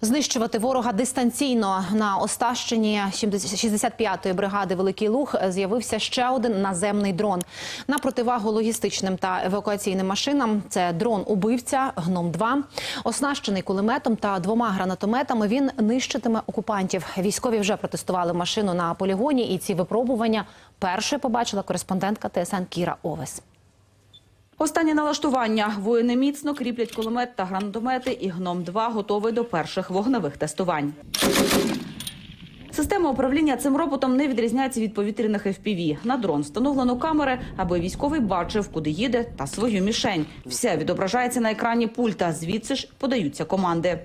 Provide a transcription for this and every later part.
Знищувати ворога дистанційно на Остащині 65-ї бригади Великий Луг з'явився ще один наземний дрон. На противагу логістичним та евакуаційним машинам це дрон-убивця гном 2 оснащений кулеметом та двома гранатометами. Він нищитиме окупантів. Військові вже протестували машину на полігоні, і ці випробування перше побачила кореспондентка ТСН Кіра Овес. Останнє налаштування. Воїни міцно кріплять кулемет та гранатомети, і гном-2 готовий до перших вогневих тестувань. Система управління цим роботом не відрізняється від повітряних FPV. На дрон встановлено камери, аби військовий бачив, куди їде, та свою мішень. Все відображається на екрані пульта. Звідси ж подаються команди.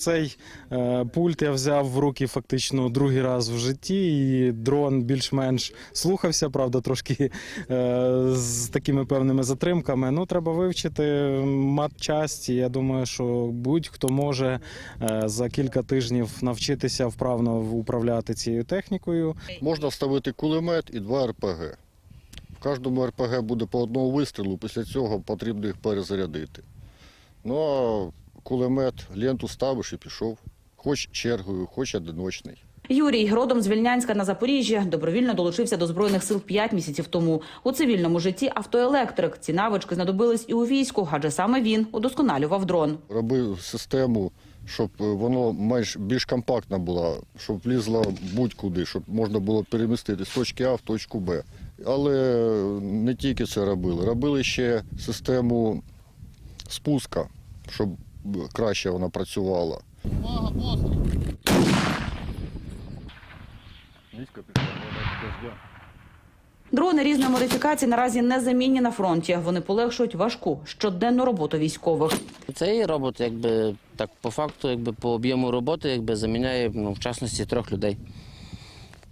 Цей е, пульт я взяв в руки фактично другий раз в житті, і дрон більш-менш слухався, правда, трошки е, з такими певними затримками. Ну, треба вивчити матчасті. Я думаю, що будь-хто може е, за кілька тижнів навчитися вправно управляти цією технікою. Можна вставити кулемет і два РПГ. В кожному РПГ буде по одному вистрілу, після цього потрібно їх перезарядити. Ну а кулемет ленту ставиш і пішов. Хоч чергою, хоч одиночний. Юрій родом з Вільнянська на Запоріжжі добровільно долучився до збройних сил 5 місяців тому. У цивільному житті автоелектрик. Ці навички знадобились і у війську, адже саме він удосконалював дрон. Робив систему, щоб воно менш більш компактна була, щоб влізла будь-куди, щоб можна було перемістити з точки А в точку Б. Але не тільки це робили. Робили ще систему спуска, щоб краще вона працювала. Дрони різної модифікації наразі не замінні на фронті. Вони полегшують важку щоденну роботу військових. Цей робот, якби так по факту, якби по об'єму роботи, якби заміняє ну, в частності трьох людей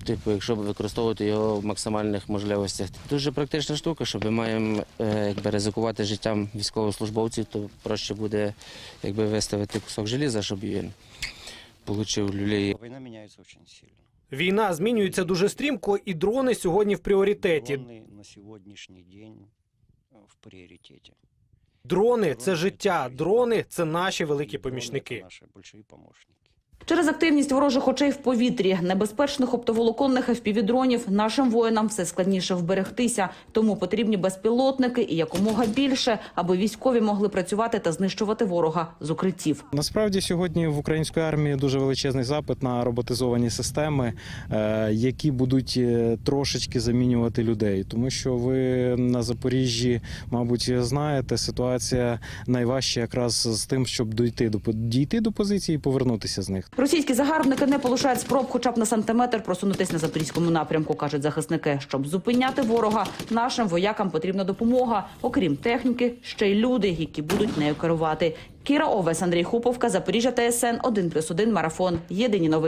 Типу, якщо використовувати його в максимальних можливостях. Дуже практична штука, що ми маємо е, якби, ризикувати життям військовослужбовців, то проще буде якби, виставити кусок желіза, щоб він отримав люлей. Война меняется очень сильно. Війна змінюється дуже стрімко, і дрони сьогодні в пріоритеті. Дроны на сегодняшний день э, в приоритете. Дрони це Дроны життя, это дрони це наші великі Дроны это помічники. Наши большие помощники. Через активність ворожих очей в повітрі, небезпечних оптоволоконних FPV-дронів нашим воїнам все складніше вберегтися. Тому потрібні безпілотники і якомога більше, аби військові могли працювати та знищувати ворога з укриттів. Насправді сьогодні в української армії дуже величезний запит на роботизовані системи, е, які будуть е, трошечки замінювати людей. Тому що ви на Запоріжжі, мабуть, знаєте, ситуація найважча якраз з тим, щоб дійти до дійти до позиції і повернутися з них. Російські загарбники не полишають спроб хоча б на сантиметр просунутись на запорізькому напрямку, кажуть захисники. Щоб зупиняти ворога, нашим воякам потрібна допомога. Окрім техніки, ще й люди, які будуть нею керувати. Кіра Овес, Андрій Хуповка, Запоріжжя ТСН 1+,1 Марафон. Єдині новини.